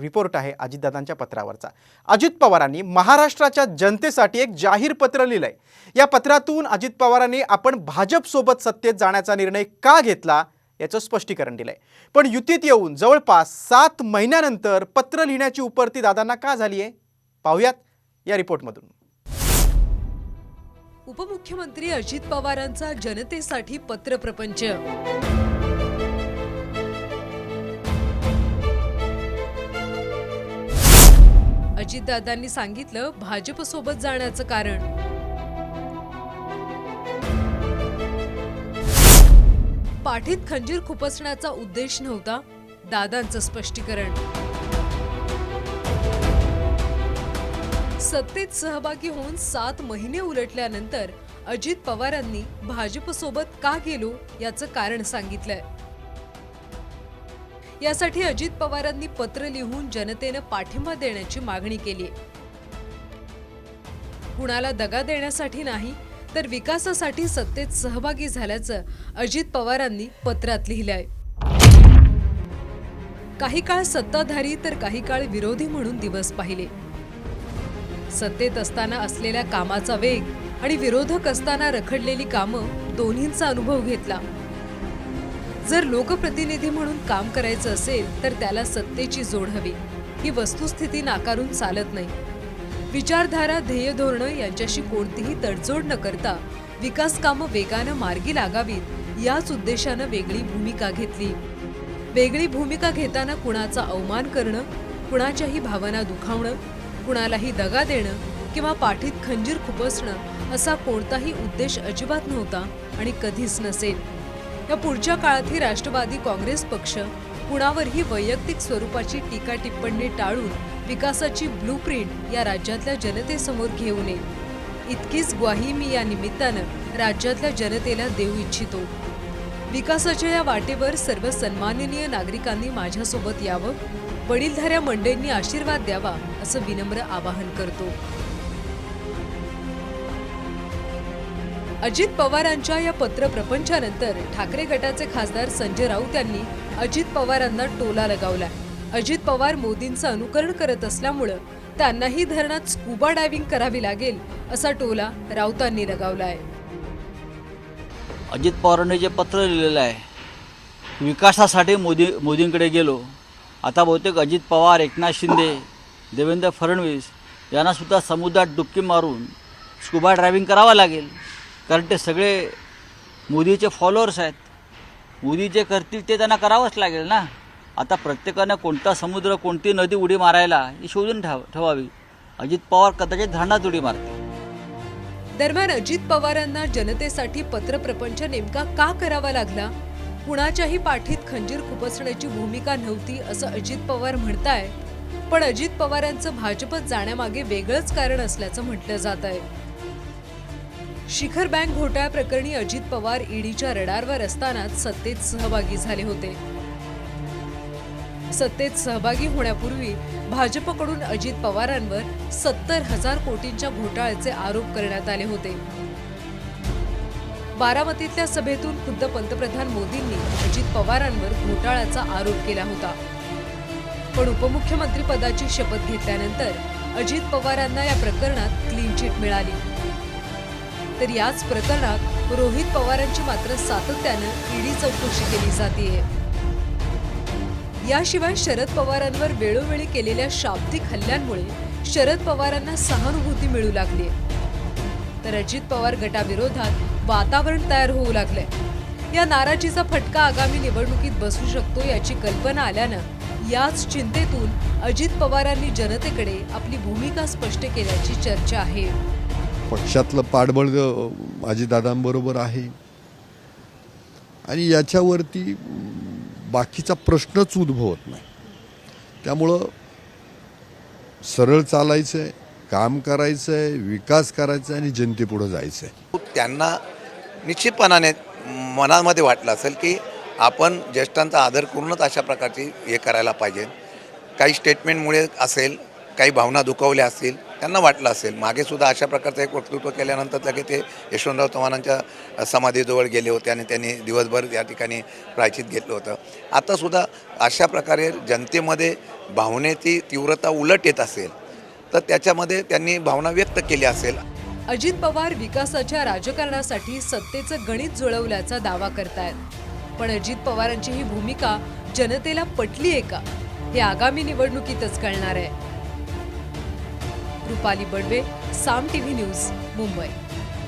Report आहे अजितदादांच्या पत्रावरचा. अजित पवारांनी महाराष्ट्राच्या जनतेसाठी एक जाहीर पत्र लिहिलंय. या पत्रातून अजित पवारांनी आपण भाजपसोबत सत्तेत जाण्याचा निर्णय का घेतला याचं स्पष्टीकरण दिलंय. पण युतीत येऊन जवळपास सात महिन्यानंतर पत्र लिहिण्याची उपरती दादांना का झाली आहे पाहुयात या रिपोर्टमधून. उपमुख्यमंत्री अजित पवारांचा जनतेसाठी पत्रप्रपंच अजितदादांनी सांगितलं भाजपसोबत जाण्याचं कारण. पाठीत खंजीर खुपसण्याचा उद्देश नव्हता दादांचं स्पष्टीकरण. सत्तेत सहभागी होऊन सात महिने उलटल्यानंतर अजित पवारांनी भाजपसोबत का गेलो याचं कारण सांगितलंय. यासाठी अजित पवारांनी पत्र लिहून जनतेनं पाठिंबा देण्याची मागणी केली कुणाला दगा देण्यासाठी नाही तर विकासासाठी सत्तेत सहभागी झाल्याचं अजित पवारांनी पत्रात लिहिलंय. काही काळ सत्ताधारी तर काही काळ विरोधी म्हणून दिवस पाहिले. सत्तेत असताना असलेल्या कामाचा वेग आणि विरोधक असताना रखडलेली कामं दोन्हींचा अनुभव घेतला. जर लोकप्रतिनिधी म्हणून काम करायचं असेल तर त्याला सत्तेची जोड हवी. ही वस्तुस्थिती नाकारून चालत नाही. विचारधारा ध्येय धोरणं यांच्याशी कोणतीही तडजोड न करता विकास कामं वेगानं मार्गी लागावीत याच उद्देशानं वेगळी भूमिका घेतली. वेगळी भूमिका घेताना कुणाचा अवमान करणं कुणाच्याही भावना दुखावणं कुणालाही दगा देणं किंवा पाठीत खंजीर खुपसणं असा कोणताही उद्देश अजिबात नव्हता आणि कधीच नसेल. या पुढच्या काळातही राष्ट्रवादी काँग्रेस पक्ष कुणावरही वैयक्तिक स्वरूपाची टीका टिप्पणी टाळून विकासाची ब्लूप्रिंट या राज्यातल्या जनतेसमोर घेऊन येईल इतकीच ग्वाही मी या निमित्तानं राज्यातल्या जनतेला देऊ इच्छितो. विकासाच्या या वाटेवर सर्व सन्माननीय नागरिकांनी माझ्यासोबत यावं वडीलधाऱ्या मंडळींनी आशीर्वाद द्यावा असं विनम्र आवाहन करतो. अजित पवारांच्या या पत्र प्रपंचानंतर ठाकरे गटाचे खासदार संजय राऊत यांनी अजित पवारांना टोला लगावला अजित पवार मोदींचं अनुकरण करत असल्यामुळं त्यांनाही धरणात स्कुबा डायव्हिंग करावी लागेल असा टोला राऊतांनी लगावला आहे अजित पवारांनी जे पत्र लिहिलेलं आहे विकासासाठी मोदी मोदींकडे गेलो. आता बहुतेक अजित पवार एकनाथ शिंदे देवेंद्र फडणवीस यांनासुद्धा समुद्रात डुबकी मारून स्कुबा ड्रायव्हिंग करावं लागेल. कारण ते सगळे मोदीचे फॉलोअर्स आहेत. मोदी जे करतील ते त्यांना करावंच लागेल ना. आता प्रत्येकानं कोणता समुद्र कोणती नदी उडी मारायला ही शोधून ठेव ठेवावी. अजित पवार कदाचित धरणात उडी मारते दरम्यान अजित पवारांना जनतेसाठी पत्रप्रपंच नेमका का करावा लागला? कुणाच्याही पाठीत खंजीर खुपसण्याची भूमिका नव्हती असं अजित पवार म्हणताय. पण अजित पवारांचं भाजपत जाण्यामागे वेगळंच कारण असल्याचं म्हटलं जात आहे शिखर बँक घोटाळ्याप्रकरणी अजित पवार ईडीच्या रडारवर असतानाच सत्तेत सहभागी झाले होते. सत्तेत सहभागी होण्यापूर्वी भाजपकडून अजित पवारांवर सत्तर हजार कोटींच्या घोटाळ्याचे आरोप करण्यात आले होते. बारामतीतल्या सभेतून खुद्द पंतप्रधान मोदींनी अजित पवारांवर घोटाळ्याचा आरोप केला होता. पण उपमुख्यमंत्री पदाची शपथ घेतल्यानंतर अजित पवारांना या प्रकरणात क्लीन चिट मिळाली. तर याच प्रकरणात रोहित पवारांची मात्र सातत्यानं ईडी चौकशी केली जाते याशिवाय शरद पवारांवर वेळोवेळी केलेल्या शाब्दिक हल्ल्यांमुळे शरद पवारांना सहानुभूती मिळू लागली तर अजित पवार गटाविरोधात वातावरण तयार होऊ लागलंय. या नाराजीचा फटका आगामी निवडणुकीत बसू शकतो याची कल्पना आल्यानं याच चिंतेतून अजित पवारांनी जनतेकडे आपली भूमिका स्पष्ट केल्याची चर्चा आहे. पक्षातलं पाठबळ अजितदादांबरोबर आहे. आणि याच्यावरती बाकीचा प्रश्नच उद्भवत नाही. त्यामुळं सरळ चालायचं आहे काम करायचं आहे विकास करायचा आहे आणि जनतेपुढं जायचं आहे त्यांना निश्चितपणाने मनामध्ये वाटलं असेल की आपण ज्येष्ठांचा आदर करूनच अशा प्रकारची हे करायला पाहिजे. काही स्टेटमेंटमुळे असेल काही भावना दुखावल्या असतील त्यांना वाटलं असेल. मागे सुद्धा अशा प्रकारचं एक वक्तृत्व केल्यानंतर लगे ते यशवंतराव चव्हाणांच्या समाधीजवळ गेले होते आणि त्यांनी दिवसभर या ठिकाणी प्रायचित घेतलं होतं. आता सुद्धा अशा प्रकारे जनतेमध्ये भावनेची तीव्रता उलट येत असेल तर त्याच्यामध्ये त्यांनी भावना व्यक्त केली असेल. अजित पवार विकासाच्या राजकारणासाठी सत्तेचं गणित जुळवल्याचा दावा करतायत. पण अजित पवारांची ही भूमिका जनतेला पटली आहे का? हे आगामी निवडणुकीतच कळणार आहे. Rupali Badave Saam TV news Mumbai.